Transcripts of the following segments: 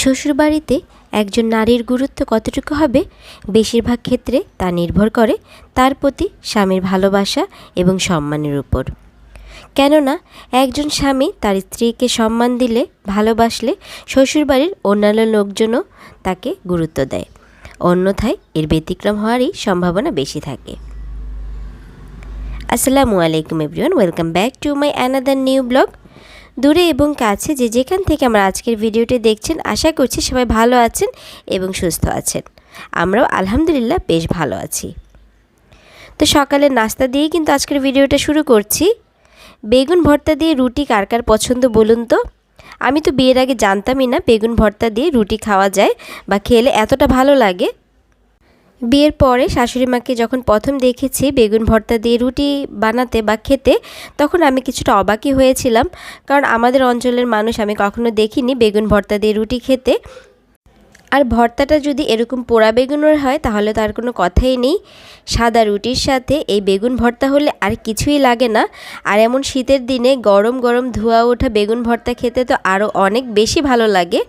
শ্বশুরবাড়িতে একজন নারীর গুরুত্ব কতটুকু হবে? বেশিরভাগ ক্ষেত্রে তা নির্ভর করে তার প্রতি স্বামীর ভালোবাসা এবং সম্মানের উপর। কেননা, একজন স্বামী তার স্ত্রীকে সম্মান দিলে, ভালোবাসলে শ্বশুরবাড়ির অন্যান্য লোকজনও তাকে গুরুত্ব দেয়। অন্যথায় এর ব্যতিক্রম হওয়ারই সম্ভাবনা বেশি থাকে। আসসালামু আলাইকুম everyone, welcome back to my another new blog. দূরে এবং কাছে যে যেখান থেকে আমার আজকের ভিডিওটি দেখছেন, আশা করছি সবাই ভালো আছেন এবং সুস্থ আছেন। আমরাও আলহামদুলিল্লাহ বেশ ভালো আছি। তো সকালের নাস্তা দিয়েই কিন্তু আজকের ভিডিওটা শুরু করছি। বেগুন ভর্তা দিয়ে রুটি কার কার পছন্দ বলুন তো? আমি তো বিয়ের আগে জানতামই না বেগুন ভর্তা দিয়ে রুটি খাওয়া যায় বা খেলে এতটা ভালো লাগে। বিয়ের পরে শাশুড়ি মাকে যখন প্রথম দেখেছি বেগুন ভর্তা দিয়ে রুটি বানাতে বা খেতে, তখন আমি কিছুটা অবাকই হয়েছিলাম। কারণ আমাদের অঞ্চলের মানুষ আমি কখনো দেখিনি বেগুন ভর্তা দিয়ে রুটি খেতে। আর ভর্তাটা যদি এরকম পোড়া বেগুনের হয়, তাহলে তার কোনো কথাই নেই। সাদা রুটির সাথে এই বেগুন ভর্তা হলে আর কিছুই লাগে না। আর এমন শীতের দিনে গরম গরম ধোয়া ওঠা বেগুন ভর্তা খেতে তো আরও অনেক বেশি ভালো লাগে।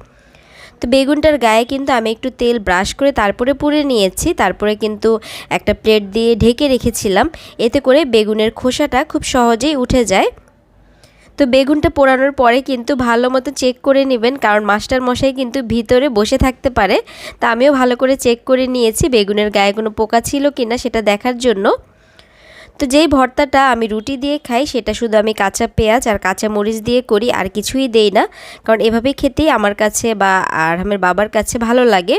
তো বেগুনটার গায়ে কিন্তু আমি একটু তেল ব্রাশ করে তারপরে পুড়ে নিয়েছি। তারপরে কিন্তু একটা প্লেট দিয়ে ঢেকে রেখেছিলাম। এতে করে বেগুনের খোসাটা খুব সহজেই উঠে যায়। তো বেগুনটা পোড়ানোর পরে কিন্তু ভালো মতো চেক করে নেবেন, কারণ মাস্টার মশাই কিন্তু ভিতরে বসে থাকতে পারে। তা আমিও ভালো করে চেক করে নিয়েছি, বেগুনের গায়ে কোনো পোকা ছিল কি না সেটা দেখার জন্য। তো যেই ভর্তাটা আমি রুটি দিয়ে খাই, সেটা শুধু আমি কাঁচা পেঁয়াজ আর কাঁচা মরিচ দিয়ে করি, আর কিছুই দেই না। কারণ এভাবে খেতেই আমার কাছে বা আরহামের বাবার কাছে ভালো লাগে।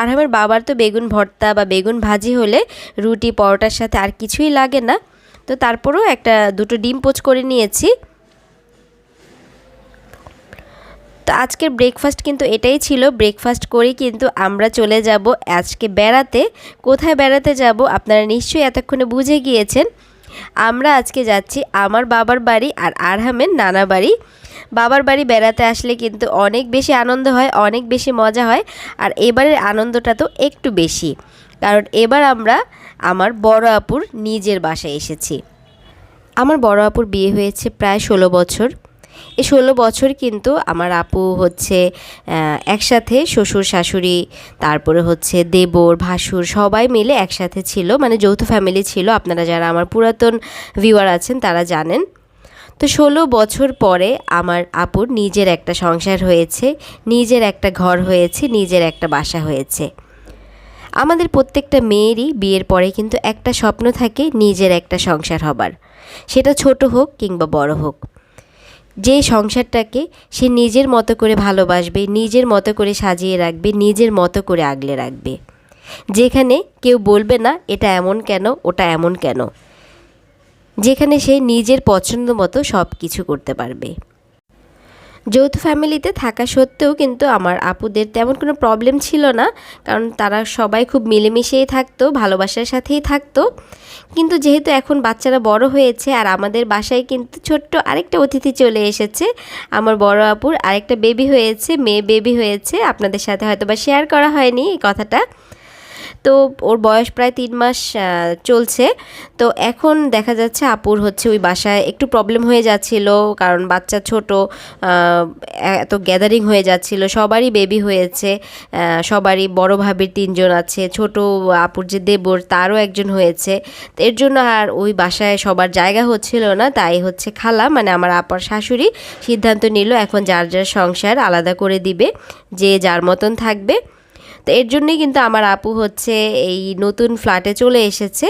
আরহামের বাবার তো বেগুন ভর্তা বা বেগুন ভাজি হলে রুটি, পরোটার সাথে আর কিছুই লাগে না। তো তারপরেও একটা দুটো ডিম পোচ করে নিয়েছি। তো আজকের ব্রেকফাস্ট কিন্তু এটাই ছিল। ব্রেকফাস্ট করেই কিন্তু আমরা চলে যাব আজকে বেড়াতে। কোথায় বেড়াতে যাব আপনারা নিশ্চয়ই এতক্ষণে বুঝে গিয়েছেন। আমরা আজকে যাচ্ছি আমার বাবার বাড়ি আর আরহামের নানা বাড়ি। বাবার বাড়ি বেড়াতে আসলে কিন্তু অনেক বেশি আনন্দ হয়, অনেক বেশি মজা হয়। আর এবারের আনন্দটা তো একটু বেশি। কারণ এবার আমরা আমার বড় আপুর নিজের বাসায় এসেছি। আমার বড় আপুর বিয়ে হয়েছে প্রায় ষোলো বছর। এই ষোলো বছর কিন্তু আমার আপু হচ্ছে একসাথে শ্বশুর, শাশুড়ি, তারপরে হচ্ছে দেবর, ভাসুর সবাই মিলে একসাথে ছিল। মানে যৌথ ফ্যামিলি ছিল। আপনারা যারা আমার পুরাতন ভিউয়ার আছেন তারা জানেন। তো ষোলো বছর পরে আমার আপুর নিজের একটা সংসার হয়েছে, নিজের একটা ঘর হয়েছে, নিজের একটা বাসা হয়েছে। আমাদের প্রত্যেকটা মেয়েরই বিয়ের পরে কিন্তু একটা স্বপ্ন থাকে নিজের একটা সংসার হবার। সেটা ছোট হোক কিংবা বড় হোক। যে সংসারটাকে সে নিজের মতো করে ভালোবাসবে, নিজের মতো করে সাজিয়ে রাখবে, নিজের মতো করে আগলে রাখবে। যেখানে কেউ বলবে না, এটা এমন কেন, ওটা এমন কেন? যেখানে সে নিজের পছন্দ মতো সব কিছু করতে পারবে। যৌথ ফ্যামিলিতে থাকা সত্ত্বেও কিন্তু আমার আপুদের তেমন কোনো প্রবলেম ছিল না। কারণ তারা সবাই খুব মিলেমিশেই থাকতো, ভালোবাসার সাথেই থাকতো। কিন্তু যেহেতু এখন বাচ্চারা বড় হয়েছে আর আমাদের বাসায় কিন্তু ছোট্ট আরেকটা অতিথি চলে এসেছে, আমার বড় আপুর আরেকটা বেবি হয়েছে, মেয়ে বেবি হয়েছে। আপনাদের সাথে হয়তো বা শেয়ার করা হয়নি এই কথাটা। তো ওর বয়স প্রায় তিন মাস চলছে। তো এখন দেখা যাচ্ছে আপুর হচ্ছে ওই বাসায় একটু প্রবলেম হয়ে যাচ্ছিল, কারণ বাচ্চা ছোট এত গ্যাদারিং হয়ে যাচ্ছিল, সবারই বেবি হয়েছে সবারই বড় ভাবির তিনজন আছে, ছোট আপুর যে দেবর তারও একজন হয়েছে। এর জন্য আর ওই বাসায় সবার জায়গা হচ্ছিল না, তাই হচ্ছে খালা মানে আমার আপার শাশুড়ি, সিদ্ধান্ত নিল এখন যার যার সংসার আলাদা করে দিবে, যে যার মতন থাকবে। তো এর জন্যই কিন্তু আমার আপু হচ্ছে এই নতুন ফ্ল্যাটে চলে এসেছে।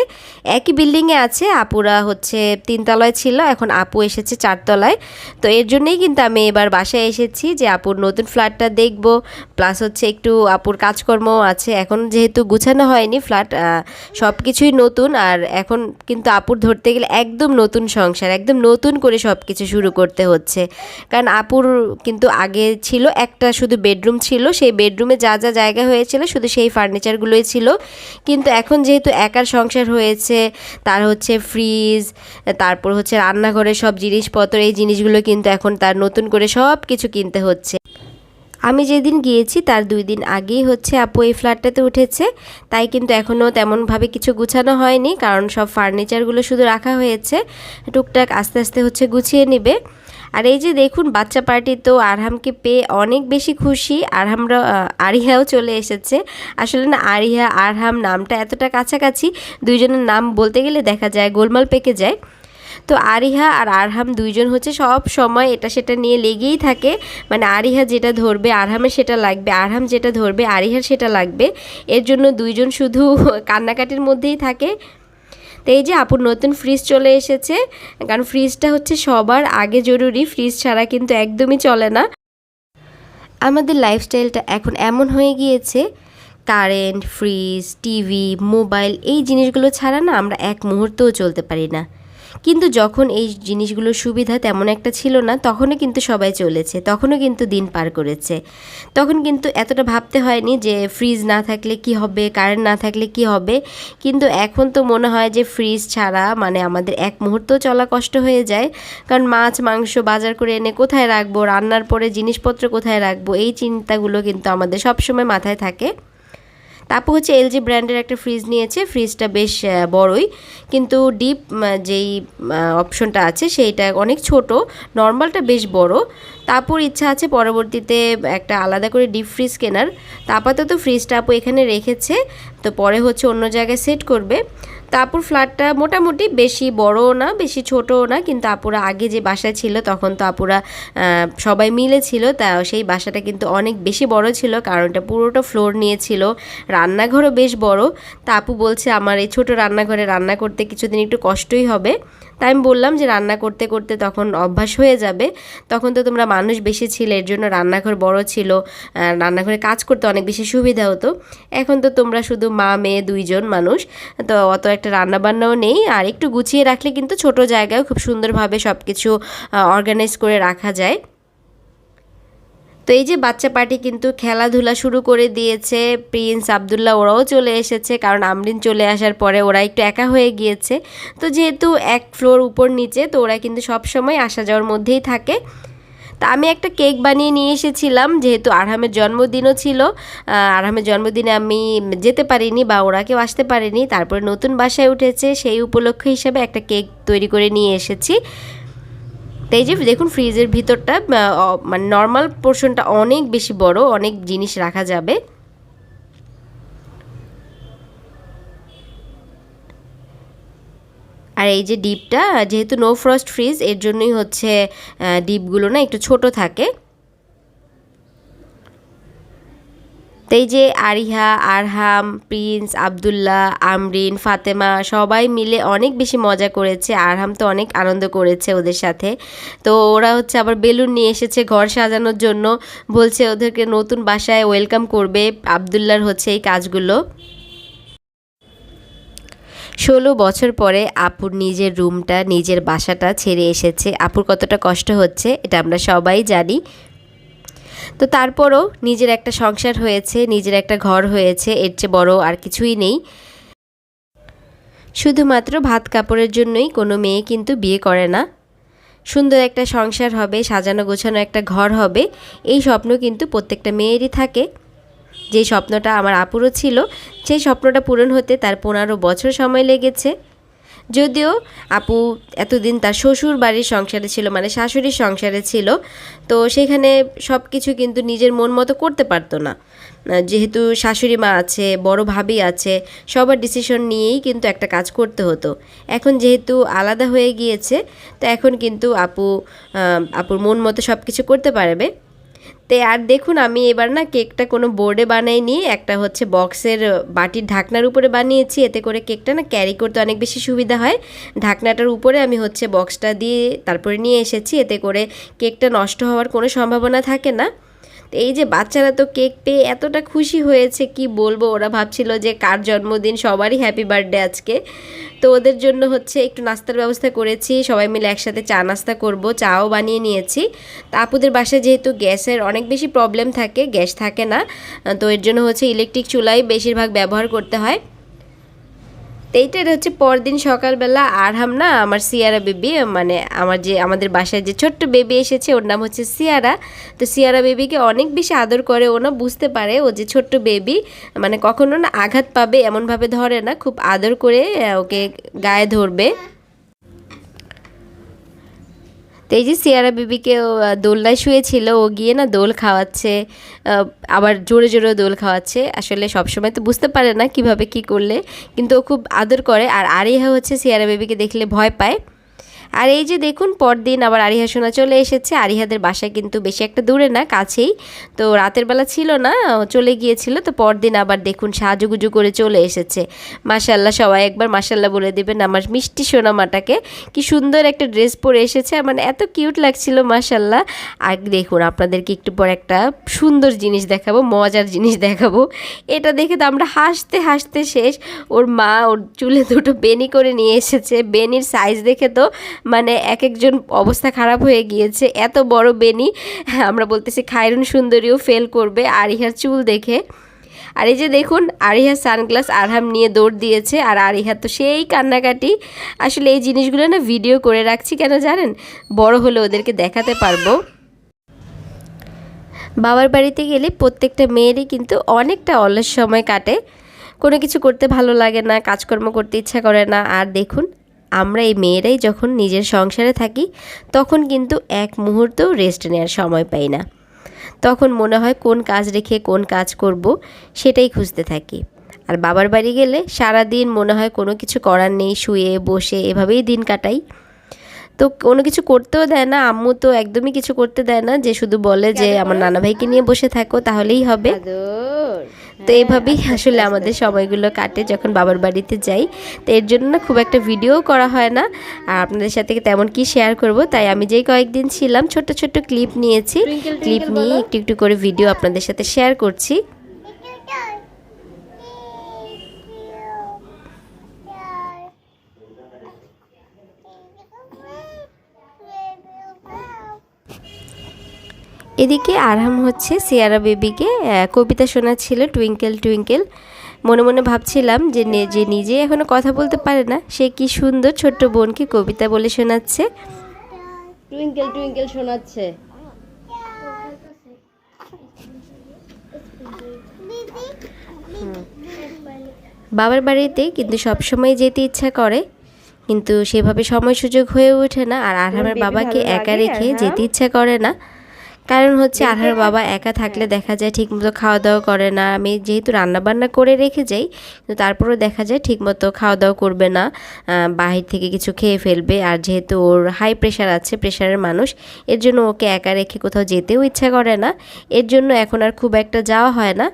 একই বিল্ডিংয়ে আছে, আপুরা হচ্ছে তিনতলায় ছিল, এখন আপু এসেছে চারতলায়। তো এর জন্যই কিন্তু আমি এবার বাসায় এসেছি যে আপুর নতুন ফ্ল্যাটটা দেখব প্লাস হচ্ছে একটু আপুর কাজকর্ম আছে। এখন যেহেতু গুছানো হয়নি ফ্ল্যাট সব কিছুই নতুন, আর এখন কিন্তু আপুর ধরতে গেলে একদম নতুন সংসার, একদম নতুন করে সব কিছু শুরু করতে হচ্ছে। কারণ আপুর কিন্তু আগে ছিল একটা শুধু বেডরুম ছিল, সেই বেডরুমে যা যা জায়গা হয়েছে হয়েছিল শুধু সেই ফার্নিচারগুলোই ছিল। কিন্তু এখন যেহেতু একার সংসার হয়েছে, তার হচ্ছে ফ্রিজ তারপর হচ্ছে রান্নাঘরের সব জিনিসপত্র, এই জিনিসগুলো কিন্তু এখন তার নতুন করে সব কিছু কিনতে হচ্ছে। আমি যেদিন গিয়েছি, তার দুই দিন আগেই হচ্ছে আপু এই ফ্ল্যাটটাতে উঠেছে। তাই কিন্তু এখনও তেমনভাবে কিছু গুছানো হয়নি, কারণ সব ফার্নিচারগুলো শুধু রাখা হয়েছে। টুকটাক আস্তে আস্তে হচ্ছে গুছিয়ে নিবে। আর এই যে দেখুন, বাচ্চা পার্টি তো আরহামকে পেয়ে অনেক বেশি খুশি। আরহামরা আরিহাও চলে এসেছে। আসলে না, আরিহা, আরহাম নামটা এতটা কাছাকাছি, দুইজনের নাম বলতে গেলে দেখা যায় গোলমাল পেকে যায়। তো আরিহা আর আরহাম দুইজন হচ্ছে সব সময় এটা সেটা নিয়ে লেগেই থাকে। মানে আরিহা যেটা ধরবে আরহামের সেটা লাগবে, আরহাম যেটা ধরবে আরিহার সেটা লাগবে। এর জন্য দুইজন শুধু কান্নাকাটির মধ্যেই থাকে। তো এই যে আপুর নতুন ফ্রিজ চলে এসেছে, কারণ ফ্রিজটা হচ্ছে সবার আগে জরুরি ফ্রিজ ছাড়া কিন্তু একদমই চলে না। আমাদের লাইফস্টাইলটা এখন এমন হয়ে গিয়েছে কারেন্ট ফ্রিজ টিভি মোবাইল এই জিনিসগুলো ছাড়া না আমরা এক মুহূর্তেও চলতে পারি না। কিন্তু যখন এই জিনিসগুলোর সুবিধা তেমন একটা ছিল না, তখনও কিন্তু সবাই চলেছে, তখনও কিন্তু দিন পার করেছে। তখন কিন্তু এতটা ভাবতে হয়নি যে ফ্রিজ না থাকলে কি হবে কারেন্ট না থাকলে কি হবে। কিন্তু এখন তো মনে হয় যে ফ্রিজ ছাড়া মানে আমাদের এক মুহূর্ত চলা কষ্ট হয়ে যায়। কারণ মাছ, মাংস বাজার করে এনে কোথায় রাখব, রান্নার পরে জিনিসপত্র কোথায় রাখব, এই চিন্তাগুলো কিন্তু আমাদের সবসময় মাথায় থাকে। তারপর হচ্ছে এলজি ব্র্যান্ডের একটা ফ্রিজ নিয়েছে ফ্রিজটা বেশ বড়ই। কিন্তু ডিপ যেই অপশনটা আছে সেইটা অনেক ছোট নর্মালটা বেশ বড়। তারপর ইচ্ছা আছে পরবর্তীতে একটা আলাদা করে ডিপ ফ্রিজ কেনার। তা ফ্রিজটা আপু এখানে রেখেছে, তো পরে হচ্ছে অন্য জায়গায় সেট করবে। তারপর ফ্ল্যাটটা মোটামুটি বেশি বড়ও না, বেশি ছোটও না, কিন্তু আপুরা আগে যে বাসায় ছিল তখন তো আপুরা সবাই মিলে ছিল, তা সেই বাসাটা কিন্তু অনেক বেশি বড় ছিল কারণ এটা পুরোটা ফ্লোর নিয়েছিল রান্নাঘরও বেশ বড়। তা আপু বলছে, আমার এই ছোট রান্নাঘরে রান্না করতে কিছুদিন একটু কষ্টই হবে। তাই আমি বললাম যে, রান্না করতে করতে তখন অভ্যাস হয়ে যাবে। তখন তো তোমরা মানুষ বেশি ছিল, এর জন্য রান্নাঘর বড় ছিল রান্নাঘরে কাজ করতে অনেক বেশি সুবিধা হতো। এখন তো তোমরা শুধু মা, মেয়ে, দুইজন মানুষ, তো অত একটা রান্না বান্নাও নেই। আর একটু গুছিয়ে রাখলে কিন্তু ছোট জায়গায় খুব সুন্দরভাবে সব কিছু অর্গানাইজ করে রাখা যায়। তো এই যে বাচ্চা পার্টি কিন্তু খেলাধুলা শুরু করে দিয়েছে। প্রিন্স আবদুল্লাহ ওরাও চলে এসেছে, কারণ আমরিন চলে আসার পরে ওরা একটু একা হয়ে গিয়েছে। তো যেহেতু এক ফ্লোর উপর নিচে, তো ওরা কিন্তু সব সময় আসা যাওয়ার মধ্যেই থাকে। তা আমি একটা কেক বানিয়ে নিয়ে এসেছিলাম, যেহেতু আরহামের জন্মদিনও ছিল। আরহামের জন্মদিনে আমি যেতে পারিনি বা ওরা কেউ আসতে পারেনি। তারপরে নতুন বাসায় উঠেছে, সেই উপলক্ষ হিসাবে একটা কেক তৈরি করে নিয়ে এসেছি। তাই যে দেখুন ফ্রিজের ভিতরটা মানে নর্মাল পোর্শনটা অনেক বেশি বড়, অনেক জিনিস রাখা যাবে। আর এই যে ডিপটা, যেহেতু নো ফ্রস্ট ফ্রিজ এর জন্যই হচ্ছে ডিপগুলো না একটু ছোট থাকে। তো এই যে আরিহা, আরহাম, প্রিন্স, আবদুল্লাহ, আমরিন, ফাতেমা, সবাই মিলে অনেক বেশি মজা করেছে। আরহাম তো অনেক আনন্দ করেছে ওদের সাথে। তো ওরা হচ্ছে আবার বেলুন নিয়ে এসেছে ঘর সাজানোর জন্য। বলছে ওদেরকে নতুন বাসায় ওয়েলকাম করবে। আবদুল্লার হচ্ছে এই কাজগুলো। ষোলো বছর পরে আপুর নিজের রুমটা, নিজের বাসাটা ছেড়ে এসেছে। আপুর কতটা কষ্ট হচ্ছে, এটা আমরা সবাই জানি। তো তারপরও নিজের একটা সংসার হয়েছে, নিজের একটা ঘর হয়েছে, এর চেয়ে বড় আর কিছুই নেই। শুধুমাত্র ভাত কাপড়ের জন্যই কোনো মেয়ে কিন্তু বিয়ে করে না। সুন্দর একটা সংসার হবে, সাজানো গোছানো একটা ঘর হবে, এই স্বপ্ন কিন্তু প্রত্যেকটা মেয়েরই থাকে। যে স্বপ্নটা আমার আপুরও ছিল সেই স্বপ্নটা পূরণ হতে তার পনেরো বছর সময় লেগেছে। যদিও আপু এতদিন তার শ্বশুর বাড়ির সংসারে ছিল মানে শাশুড়ির সংসারে ছিল, তো সেখানে সব কিছু কিন্তু নিজের মন মতো করতে পারতো না। যেহেতু শাশুড়ি মা আছে, বড় ভাবি আছে, সবার ডিসিশন নিয়েই কিন্তু একটা কাজ করতে হতো। এখন যেহেতু আলাদা হয়ে গিয়েছে, তো এখন কিন্তু আপু আপুর মন মতো সব কিছু করতে পারবে। তে আর দেখুন, আমি এবার না কেকটা কোনো বোর্ডে বানাইনি, একটা হচ্ছে বক্সের বাটির ঢাকনার উপরে বানিয়েছি, এতে করে কেকটা না ক্যারি করতে অনেক বেশি সুবিধা হয়। ঢাকনাটার উপরে আমি হচ্ছে বক্সটা দিয়ে তারপরে নিয়ে এসেছি, এতে করে কেকটা নষ্ট হওয়ার কোনো সম্ভাবনা থাকে না। তো এই যে বাচ্চারা তো কেক পেয়ে এতটা খুশি হয়েছে, কি বলব? ওরা ভাবছিল যে কার জন্মদিন? সবারই হ্যাপি বার্থডে আজকে। তো ওদের জন্য হচ্ছে একটু নাস্তার ব্যবস্থা করেছি, সবাই মিলে একসাথে চা নাস্তা করব, চাও বানিয়ে নিয়েছি। তা আপুদের বাসায় যেহেতু গ্যাসের অনেক বেশি প্রবলেম থাকে, গ্যাস থাকে না, তো এর জন্য হচ্ছে ইলেকট্রিক চুলাই বেশিরভাগ ব্যবহার করতে হয়। তো এইটা হচ্ছে পরদিন সকালবেলা আরহাম না, আমার সিয়ারা বেবি মানে আমার যে, আমাদের বাসায় যে ছোট্ট বেবি এসেছে, ওর নাম হচ্ছে সিয়ারা। তো সিয়ারা বেবিকে অনেক বেশি আদর করে, ও না বুঝতে পারে, ও যে ছোট্ট বেবি মানে কখনো না আঘাত পাবে এমনভাবে ধরে না, খুব আদর করে ওকে গায়ে ধরবে। তো এই যে সিয়ারা বিবিকে দোলনায় শুয়েছিল, ও গিয়ে না দোল খাওয়াচ্ছে আবার জোরে জোরে দোল খাওয়াচ্ছে। আসলে সবসময় তো বুঝতে পারে না কীভাবে কি করলে, কিন্তু ও খুব আদর করে। আর আরিহা হচ্ছে সিয়ারা বিবিকে দেখলে ভয় পায়। আর এই যে দেখুন, পরদিন আবার আরিহা সোনা চলে এসেছে। আরিহাদের বাসা কিন্তু বেশি একটা দূরে না, কাছেই। তো রাতের বেলা ছিল না চলে গিয়েছিল। তো পরদিন আবার দেখুন, সাজুগুজু করে চলে এসেছে। মাসাল্লাহ সবাই একবার মাসাল্লাহ বলে দেবেন আমার মিষ্টি সোনা মাটাকে। কি সুন্দর একটা ড্রেস পরে এসেছে মানে এত কিউট লাগছিল মাসাল্লাহ আর দেখুন, আপনাদেরকে একটু পর একটা সুন্দর জিনিস দেখাবো, মজার জিনিস দেখাবো। এটা দেখে তো আমরা হাসতে হাসতে শেষ। ওর মা ওর চুলে দুটো বেনি করে নিয়ে এসেছে, বেনির সাইজ দেখে তো মানে এক একজন অবস্থা খারাপ হয়ে গিয়েছে। এত বড় বেনি আমরা বলতেছি খায়রুন সুন্দরীও ফেল করবে আর ইহার চুল দেখে। আর এই যে দেখুন, আরিহা সানগ্লাস আরহাম নিয়ে দৌড় দিয়েছে, আর আরিহা তো সেই কান্নাকাটি। আসলে এই জিনিসগুলো না ভিডিও করে রাখছি, কেন জানেন? বড় হলে ওদেরকে দেখাতে পারব। বাবার বাড়িতে গেলে প্রত্যেকটা মেয়েরই কিন্তু অনেকটা অলস সময় কাটে। কোনো কিছু করতে ভালো লাগে না, কাজকর্ম করতে ইচ্ছা করে না। আর দেখুন আমরা এই মেয়েরাই যখন নিজের সংসারে থাকি তখন কিন্তু এক মুহূর্তও রেস্ট নেওয়ার সময় পাই না। তখন মনে হয় কোন কাজ রেখে কোন কাজ করব সেটাই খুঁজতে থাকি। আর বাবার বাড়ি গেলে সারা দিন মনে হয় কোনো কিছু করার নেই শুয়ে বসে এভাবেই দিন কাটাই। তো কোনো কিছু করতেও দেয় না আম্মু তো একদমই কিছু করতে দেয় না যে শুধু বলে যে আমার নানা ভাইকে নিয়ে বসে থাকো তাহলেই হবে। তো এইভাবেই আসলে আমাদের সময়গুলো কাটে যখন বাবার বাড়িতে যাই। তো এর জন্য না খুব একটা ভিডিও করা হয় না। আর আপনাদের সাথে তেমন কি শেয়ার করব তাই আমি যেই কয়েকদিন ছিলাম ছোট ছোট্ট ক্লিপ নিয়েছি। ক্লিপ নিয়ে একটু একটু করে ভিডিও আপনাদের সাথে শেয়ার করছি। এদিকে আরহাম হচ্ছে সিয়ারা বেবিকে কবিতা শোনাচ্ছিল টুইঙ্কেল টুইঙ্কেল। মনে মনে ভাবছিলাম যে যে নিজে এখনও কথা বলতে পারে না সে কি সুন্দর ছোট্ট বোনকে কবিতা বলে শোনাচ্ছে। টুইঙ্কেল টুইঙ্কেল শোনাচ্ছে। বাবার বাড়িতে কিন্তু সবসময় যেতে ইচ্ছা করে কিন্তু সেভাবে সময় সুযোগ হয়ে ওঠে না আর আরহামের বাবাকে একা রেখে যেতে ইচ্ছা করে না। কারণ হচ্ছে আরহার বাবা একা থাকলে দেখা যায় ঠিকমতো খাওয়া দাওয়া করে না। আমি যেহেতু রান্না বান্না করে রেখে যাই কিন্তু তারপরেও দেখা যায় ঠিকমতো খাওয়া দাওয়া করবে না। বাহির থেকে কিছু খেয়ে ফেলবে। আর যেহেতু ওর হাই প্রেশার আছে প্রেশারের মানুষ এর জন্য ওকে একা রেখে কোথাও যেতেও ইচ্ছা করে না। এর জন্য এখন আর খুব একটা যাওয়া হয় না।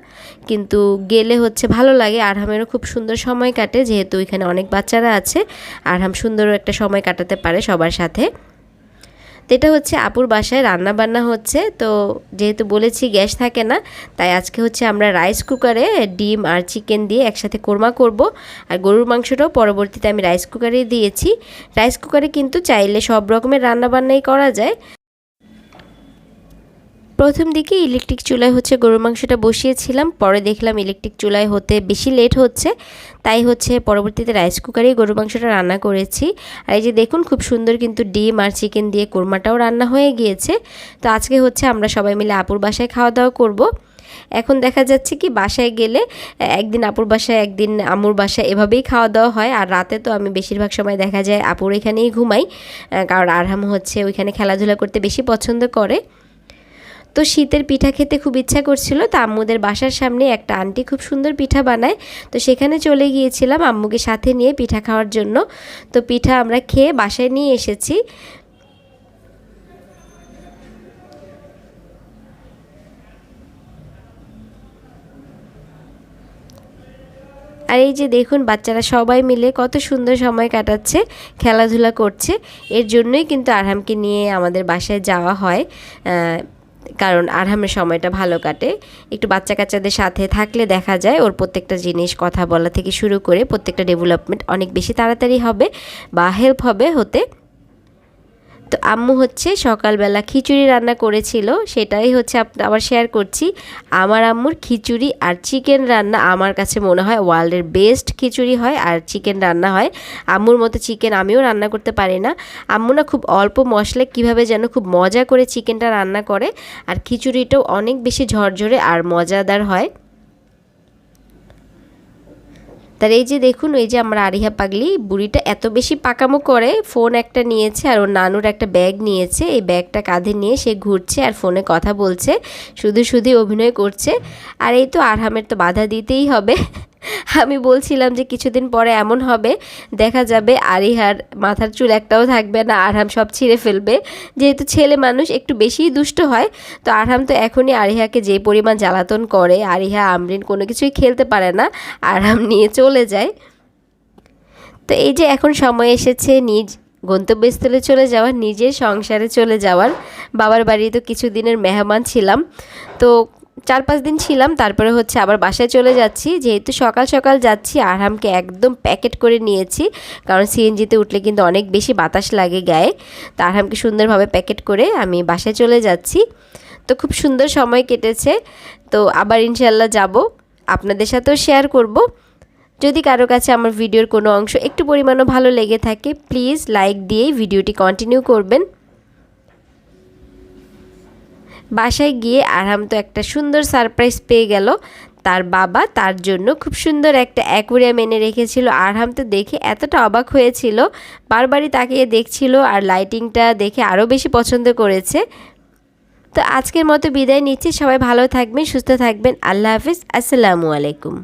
কিন্তু গেলে হচ্ছে ভালো লাগে। আরহামেরও খুব সুন্দর সময় কাটে যেহেতু এখানে অনেক বাচ্চারা আছে। আরহাম সুন্দর একটা সময় কাটাতে পারে সবার সাথে। তো এটা হচ্ছে আপুর বাসায় রান্না বান্না হচ্ছে, তো যেহেতু বলেছি গ্যাস থাকে না, তাই আজকে হচ্ছে আমরা রাইস কুকারে ডিম আর চিকেন দিয়ে একসাথে কোরমা করব। আর গরুর মাংসটাও পরবর্তীতে আমি রাইস কুকারে দিয়েছি। রাইস কুকারে কিন্তু চাইলে সব রকমের রান্নাবান্নাই করা যায়। প্রথম দিকে ইলেকট্রিক চুলায় হচ্ছে গরুর মাংসটা বসিয়েছিলাম, পরে দেখলাম ইলেকট্রিক চুলায় হতে বেশি লেট হচ্ছে। তাই হচ্ছে পরবর্তীতে রাইস কুকারেই গরুর মাংসটা রান্না করেছি। আর এই যে দেখুন খুব সুন্দর কিন্তু ডিম আর চিকেন দিয়ে কোরমাটাও রান্না হয়ে গিয়েছে। তো আজকে হচ্ছে আমরা সবাই মিলে আপুর বাসায় খাওয়া দাওয়া করব। এখন দেখা যাচ্ছে কি বাসায় গেলে একদিন আপুর বাসায়, একদিন আমুর বাসায় এভাবেই খাওয়া দাওয়া হয়। আর রাতে তো আমি বেশিরভাগ সময় দেখা যায় আপুর এখানেই ঘুমাই। কারণ আরহাম হচ্ছে ওইখানে খেলাধুলা করতে বেশি পছন্দ করে। তো শীতের পিঠা খেতে খুব ইচ্ছা করছিল। তো আম্মুদের বাসার সামনে একটা আন্টি খুব সুন্দর পিঠা বানায়। তো সেখানে চলে গিয়েছিলাম আম্মুকে সাথে নিয়ে পিঠা খাওয়ার জন্য। তো পিঠা আমরা খেয়ে বাসায় নিয়ে এসেছি। আর এই যে দেখুন, বাচ্চারা সবাই মিলে কত সুন্দর সময় কাটাচ্ছে, খেলাধুলা করছে। এর জন্যই কিন্তু আরহামকে নিয়ে আমাদের বাসায় যাওয়া হয়। কারণ আরহামের সময়টা ভালো কাটে। একটু বাচ্চা কাচ্চাদের সাথে থাকলে দেখা যায় ওর প্রত্যেকটা জিনিস, কথা বলা থেকে শুরু করে প্রত্যেকটা ডেভেলপমেন্ট অনেক বেশি তাড়াতাড়ি হবে বা হেল্প হবে হতে তো আম্মু হচ্ছে সকালবেলা খিচুড়ি রান্না করেছিল, সেটাই হচ্ছে আবার শেয়ার করছি। আমার আম্মুর খিচুড়ি আর চিকেন রান্না আমার কাছে মনে হয় ওয়ার্ল্ডের বেস্ট খিচুড়ি হয় আর চিকেন রান্না হয়। আম্মুর মতো চিকেন আমিও রান্না করতে পারি না। আম্মু না খুব অল্প মশলা কীভাবে যেন খুব মজা করে চিকেনটা রান্না করে, আর খিচুড়িটাও অনেক বেশি ঝরঝরে আর মজাদার হয় তো তার এই যে দেখুন, এই যে আমরা আরিহা পাগলি, বুড়িটা এত বেশি পাকামো করে ফোন একটা নিয়েছে আর ওর নানুর একটা ব্যাগ নিয়েছে। এই ব্যাগটা কাঁধে নিয়ে সে ঘুরছে আর ফোনে কথা বলছে, শুধু শুধু অভিনয় করছে। আর এই তো আরহামের তো বাধা দিতেই হবে। আমি বলছিলাম যে কিছুদিন পরে এমন হবে, দেখা যাবে আরিহার মাথার চুল একটাও থাকবে না, আরহাম সব ছিঁড়ে ফেলবে। যেহেতু ছেলে মানুষ, একটু বেশিই দুষ্ট হয়, তো আরহাম তো এখনই আরিহাকে যে পরিমাণ জ্বালাতন করে, আরিহা, আমরিন কোনো কিছুই খেলতে পারে না, আরহাম নিয়ে চলে যায়। তো এই যে এখন সময় এসেছে নিজ গন্তব্যস্থলে চলে যাওয়ার নিজের সংসারে চলে যাওয়ার, বাবার বাড়ি তো কিছুদিনের মেহমান ছিলাম, তো চার পাঁচ দিন ছিলাম, তারপরে হচ্ছে আবার বাসায় চলে যাচ্ছি। যেহেতু সকাল সকাল যাচ্ছি, আরহামকে একদম প্যাকেট করে নিয়েছি, কারণ সিএনজিতে উঠলে কিন্তু অনেক বেশি বাতাস লাগে গায়ে। তো আরহামকে সুন্দরভাবে প্যাকেট করে আমি বাসায় চলে যাচ্ছি। তো খুব সুন্দর সময় কেটেছে। তো আবার ইনশাল্লাহ যাব। আপনাদের সাথেও শেয়ার করব। যদি কারও কাছে আমার ভিডিওর কোনো অংশ একটু পরিমাণও ভালো লেগে থাকে, প্লিজ লাইক দিয়েই ভিডিওটি কন্টিনিউ করবেন। বাসায় গিয়ে আরহাম তো একটা সুন্দর সারপ্রাইজ পেয়ে গেল। তার বাবা তার জন্য খুব সুন্দর একটা অ্যাকুরিয়াম এনে রেখেছিল। আরহাম তো দেখে এতটা অবাক হয়েছিল। বারবারই তাকিয়ে দেখছিল আর লাইটিংটা দেখে আরও বেশি পছন্দ করেছে। তো আজকের মতো বিদায় নিচ্ছি। সবাই ভালো থাকবেন, সুস্থ থাকবেন। আল্লাহ হাফিজ। আসসালামু আলাইকুম।